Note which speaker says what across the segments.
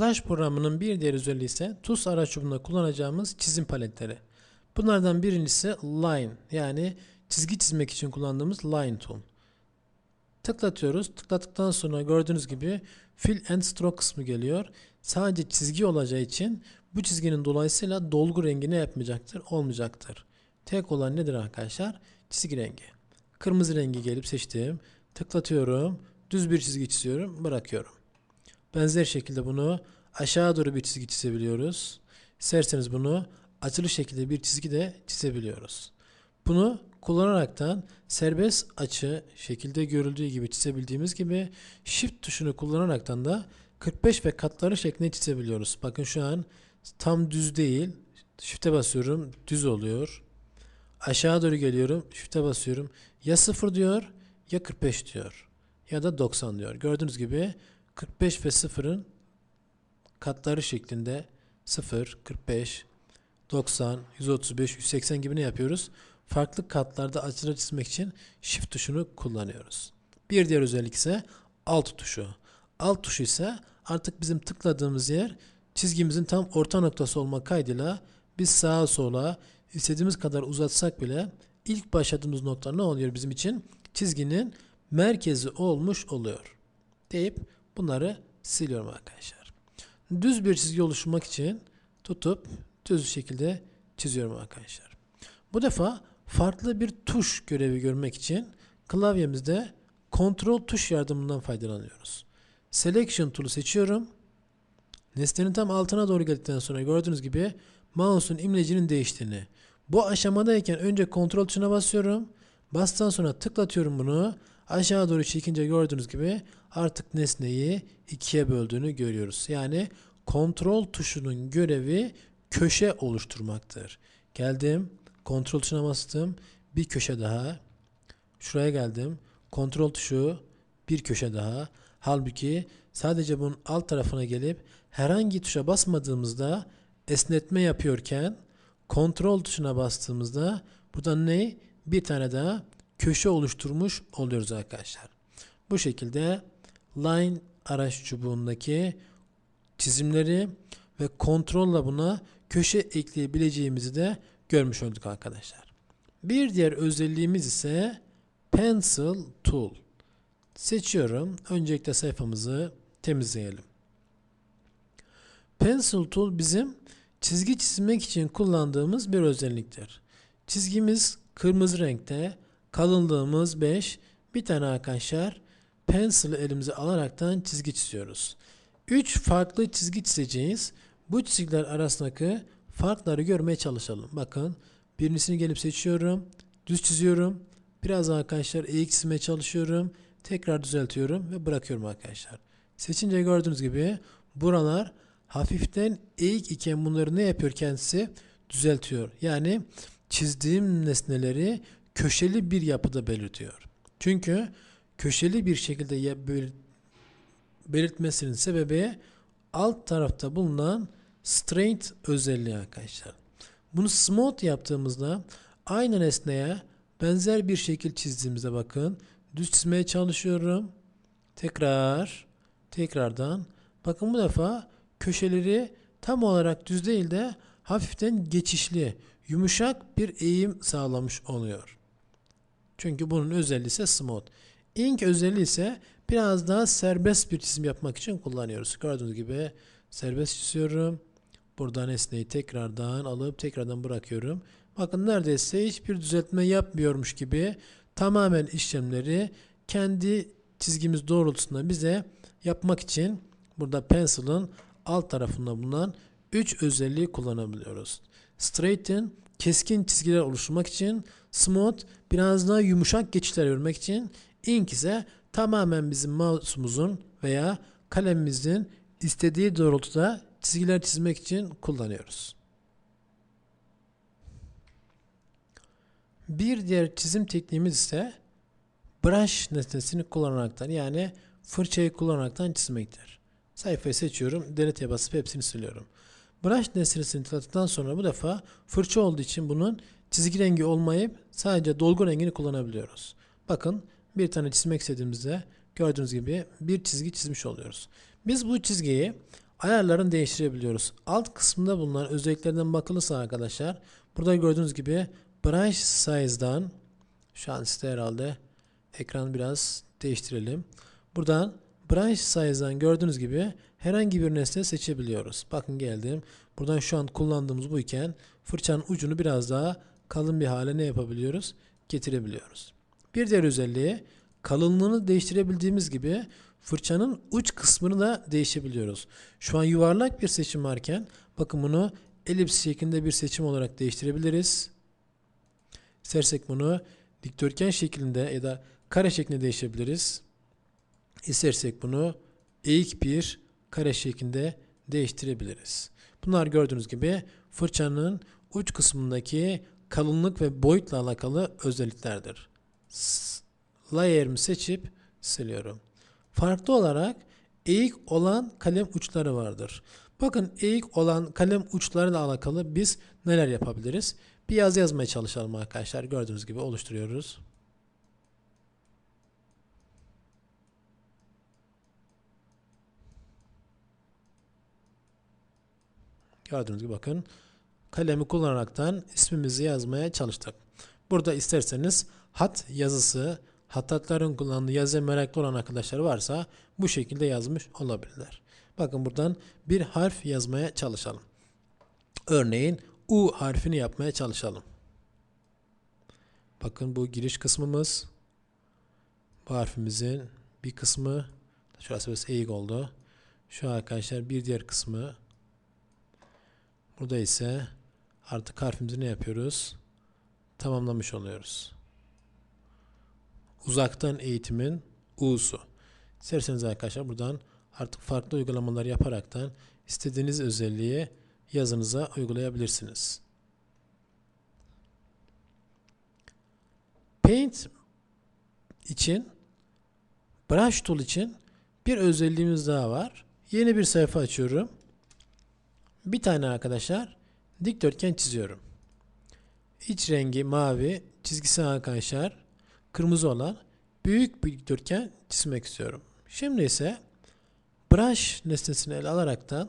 Speaker 1: Flash programının bir diğer özelliği ise TUS araç çubuğunda kullanacağımız çizim paletleri. Bunlardan birincisi Line yani çizgi çizmek için kullandığımız Line Tool. Tıklatıyoruz. Tıkladıktan sonra gördüğünüz gibi Fill and Stroke kısmı geliyor. Sadece çizgi olacağı için bu çizginin dolayısıyla dolgu rengi ne yapmayacaktır? Olmayacaktır. Tek olan nedir arkadaşlar? Çizgi rengi. Kırmızı rengi gelip seçtim. Tıklatıyorum. Düz bir çizgi çiziyorum. Bırakıyorum. Benzer şekilde bunu aşağı doğru bir çizgi çizebiliyoruz. İsterseniz bunu açılı şekilde bir çizgi de çizebiliyoruz. Bunu kullanaraktan serbest açı şekilde görüldüğü gibi çizebildiğimiz gibi Shift tuşunu kullanaraktan da 45 ve katları şeklinde çizebiliyoruz. Bakın şu an tam düz değil. Shift'e basıyorum. Düz oluyor. Aşağı doğru geliyorum. Shift'e basıyorum. Ya 0 diyor ya 45 diyor. Ya da 90 diyor. Gördüğünüz gibi 45 ve 0'ın katları şeklinde 0, 45, 90, 135, 180 gibi ne yapıyoruz? Farklı katlarda açıları çizmek için Shift tuşunu kullanıyoruz. Bir diğer özellik ise Alt tuşu. Alt tuşu ise artık bizim tıkladığımız yer çizgimizin tam orta noktası olma kaydıyla biz sağa sola istediğimiz kadar uzatsak bile ilk başladığımız nokta ne oluyor bizim için? Çizginin merkezi olmuş oluyor. Deyip bunları siliyorum arkadaşlar. Düz bir çizgi oluşturmak için tutup düz şekilde çiziyorum arkadaşlar. Bu defa farklı bir tuş görevi görmek için klavyemizde kontrol tuş yardımından faydalanıyoruz. Selection tool'u seçiyorum. Nesnenin tam altına doğru geldikten sonra gördüğünüz gibi mouse'un imlecinin değiştiğini. Bu aşamadayken önce kontrol tuşuna basıyorum. Bastıktan sonra tıklatıyorum bunu. Aşağı doğru çekince gördüğünüz gibi artık nesneyi ikiye böldüğünü görüyoruz. Yani kontrol tuşunun görevi köşe oluşturmaktır. Geldim. Kontrol tuşuna bastım. Bir köşe daha. Şuraya geldim. Kontrol tuşu bir köşe daha. Halbuki sadece bunun alt tarafına gelip herhangi tuşa basmadığımızda esnetme yapıyorken kontrol tuşuna bastığımızda burada ne? Bir tane daha köşe oluşturmuş oluyoruz arkadaşlar. Bu şekilde line araç çubuğundaki çizimleri ve kontrolla buna köşe ekleyebileceğimizi de görmüş olduk arkadaşlar. Bir diğer özelliğimiz ise Pencil Tool. Seçiyorum. Öncelikle sayfamızı temizleyelim. Pencil Tool bizim çizgi çizmek için kullandığımız bir özelliktir. Çizgimiz kırmızı renkte, kalınlığımız 5. Bir tane arkadaşlar pencil'ı elimize alaraktan çizgi çiziyoruz. 3 farklı çizgi çizeceğiz. Bu çizgiler arasındaki farkları görmeye çalışalım. Bakın birincisini gelip seçiyorum. Düz çiziyorum. Biraz arkadaşlar eğik çizmeye çalışıyorum. Tekrar düzeltiyorum ve bırakıyorum arkadaşlar. Seçince gördüğünüz gibi buralar hafiften eğik iken bunları ne yapıyor kendisi? Düzeltiyor. Yani çizdiğim nesneleri köşeli bir yapıda belirtiyor. Çünkü köşeli bir şekilde belirtmesinin sebebi alt tarafta bulunan straight özelliği arkadaşlar. Bunu smooth yaptığımızda aynı nesneye benzer bir şekil çizdiğimizde bakın düz çizmeye çalışıyorum. Tekrar tekrardan bakın bu defa köşeleri tam olarak düz değil de hafiften geçişli, yumuşak bir eğim sağlamış oluyor. Çünkü bunun özelliği ise smooth. Ink özelliği ise biraz daha serbest bir çizim yapmak için kullanıyoruz. Gördüğünüz gibi serbest çiziyorum. Buradan nesneyi tekrardan alıp tekrardan bırakıyorum. Bakın neredeyse hiçbir düzeltme yapmıyormuş gibi tamamen işlemleri kendi çizgimiz doğrultusunda bize yapmak için burada pencil'ın alt tarafında bulunan 3 özelliği kullanabiliyoruz. Straighten keskin çizgiler oluşturmak için, smooth biraz daha yumuşak geçişler vermek için, ink ise tamamen bizim mouse'umuzun veya kalemimizin istediği doğrultuda çizgiler çizmek için kullanıyoruz. Bir diğer çizim tekniğimiz ise brush nesnesini kullanaraktan yani fırçayı kullanaraktan çizmektir. Sayfayı seçiyorum, delete'ye basıp hepsini siliyorum. Brush nesnesini tıkladıktan sonra bu defa fırça olduğu için bunun çizgi rengi olmayıp sadece dolgu rengini kullanabiliyoruz. Bakın bir tane çizmek istediğimizde gördüğünüz gibi bir çizgi çizmiş oluyoruz. Biz bu çizgiyi ayarlarını değiştirebiliyoruz. Alt kısmında bulunan özelliklerden bakılırsa arkadaşlar burada gördüğünüz gibi brush size'dan şu an size herhalde ekran biraz değiştirelim. Buradan branch size'dan gördüğünüz gibi herhangi bir nesne seçebiliyoruz. Bakın geldim. Buradan şu an kullandığımız bu iken fırçanın ucunu biraz daha kalın bir hale ne yapabiliyoruz? Getirebiliyoruz. Bir diğer özelliği kalınlığını değiştirebildiğimiz gibi fırçanın uç kısmını da değişebiliyoruz. Şu an yuvarlak bir seçim varken bakın bunu elips şeklinde bir seçim olarak değiştirebiliriz. İstersek bunu dikdörtgen şeklinde ya da kare şeklinde değişebiliriz. İstersek bunu eğik bir kare şeklinde değiştirebiliriz. Bunlar gördüğünüz gibi fırçanın uç kısmındaki kalınlık ve boyutla alakalı özelliklerdir. Layer'ımı seçip siliyorum. Farklı olarak eğik olan kalem uçları vardır. Bakın eğik olan kalem uçlarıyla alakalı biz neler yapabiliriz? Bir yazı yazmaya çalışalım arkadaşlar. Gördüğünüz gibi oluşturuyoruz. Gördüğünüz gibi bakın kalemi kullanaraktan ismimizi yazmaya çalıştık. Burada isterseniz hat yazısı, hattatların kullandığı yazıya meraklı olan arkadaşlar varsa bu şekilde yazmış olabilirler. Bakın buradan bir harf yazmaya çalışalım. Örneğin U harfini yapmaya çalışalım. Bakın bu giriş kısmımız. Bu harfimizin bir kısmı şurası biraz eğik oldu. Şu arkadaşlar bir diğer kısmı Burada ise artık harfimizi ne yapıyoruz? Tamamlamış oluyoruz. Uzaktan eğitimin U'su. İsterseniz arkadaşlar buradan artık farklı uygulamalar yaparaktan istediğiniz özelliği yazınıza uygulayabilirsiniz. Paint için Brush Tool için bir özelliğimiz daha var. Yeni bir sayfa açıyorum. Bir tane arkadaşlar dikdörtgen çiziyorum. İç rengi mavi, çizgisi arkadaşlar kırmızı olan büyük bir dikdörtgen çizmek istiyorum. Şimdi ise brush nesnesini ele alaraktan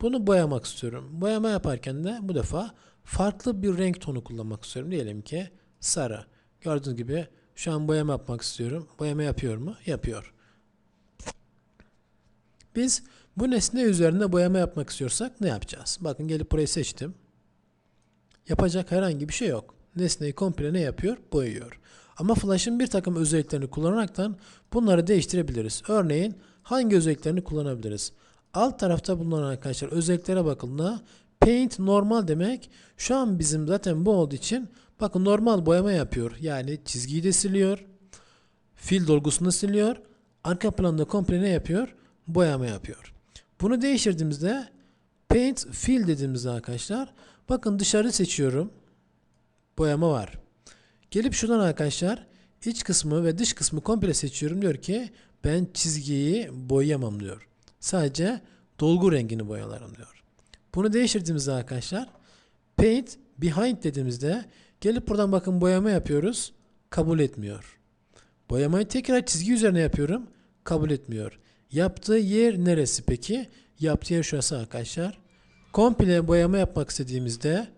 Speaker 1: bunu boyamak istiyorum. Boyama yaparken de bu defa farklı bir renk tonu kullanmak istiyorum. Diyelim ki sarı. Gördüğünüz gibi şu an boyama yapmak istiyorum. Boyama yapıyor mu? Yapıyor. Biz bu nesne üzerinde boyama yapmak istiyorsak ne yapacağız? Bakın gelip burayı seçtim. Yapacak herhangi bir şey yok. Nesneyi komple ne yapıyor? Boyuyor. Ama Flash'ın bir takım özelliklerini kullanaraktan bunları değiştirebiliriz. Örneğin hangi özelliklerini kullanabiliriz? Alt tarafta bulunan arkadaşlar özelliklere bakıldığında Paint normal demek şu an bizim zaten bu olduğu için bakın normal boyama yapıyor. Yani çizgiyi de siliyor. Fil dolgusunu siliyor. Arka planda komple ne yapıyor? Boyama yapıyor. Bunu değiştirdiğimizde Paint Fill dediğimizde arkadaşlar bakın dışarı seçiyorum. Boyama var. Gelip şuradan arkadaşlar iç kısmı ve dış kısmı komple seçiyorum. Diyor ki ben çizgiyi boyayamam diyor. Sadece dolgu rengini boyalarım diyor. Bunu değiştirdiğimizde arkadaşlar Paint Behind dediğimizde gelip buradan bakın boyama yapıyoruz. Kabul etmiyor. Boyamayı tekrar çizgi üzerine yapıyorum. Kabul etmiyor. Yaptığı yer neresi peki? Yaptığı yer şurası arkadaşlar. Komple boyama yapmak istediğimizde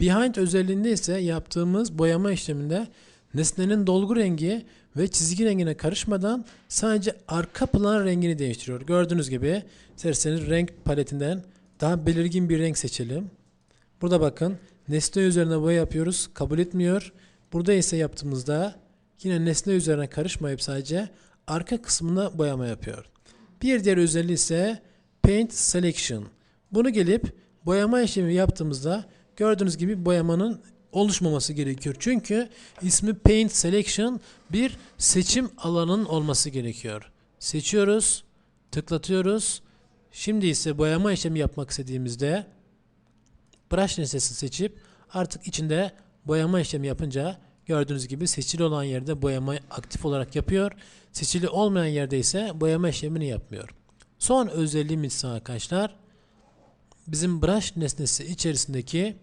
Speaker 1: Behind özelliğinde ise yaptığımız boyama işleminde nesnenin dolgu rengi ve çizgi rengine karışmadan sadece arka plan rengini değiştiriyor. Gördüğünüz gibi isterseniz renk paletinden daha belirgin bir renk seçelim. Burada bakın nesne üzerine boya yapıyoruz. Kabul etmiyor. Burada ise yaptığımızda yine nesne üzerine karışmayıp sadece arka kısmına boyama yapıyor. Bir diğer özelliği ise Paint Selection. Bunu gelip boyama işlemi yaptığımızda gördüğünüz gibi boyamanın oluşmaması gerekiyor. Çünkü ismi Paint Selection bir seçim alanının olması gerekiyor. Seçiyoruz, tıklatıyoruz. Şimdi ise boyama işlemi yapmak istediğimizde brush nesnesini seçip artık içinde boyama işlemi yapınca gördüğünüz gibi seçili olan yerde boyama aktif olarak yapıyor. Seçili olmayan yerde ise boyama işlemini yapmıyor. Son özelliğimiz ise arkadaşlar bizim brush nesnesi içerisindeki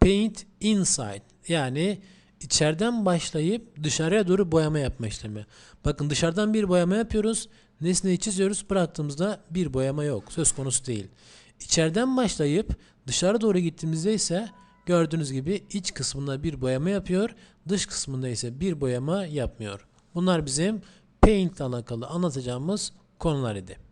Speaker 1: paint inside yani içeriden başlayıp dışarıya doğru boyama yapma işlemi. Bakın dışarıdan bir boyama yapıyoruz. Nesneyi çiziyoruz. Bıraktığımızda bir boyama yok. Söz konusu değil. İçeriden başlayıp dışarı doğru gittiğimizde ise gördüğünüz gibi iç kısmında bir boyama yapıyor. Dış kısmında ise bir boyama yapmıyor. Bunlar bizim Paint ile alakalı anlatacağımız konular idi.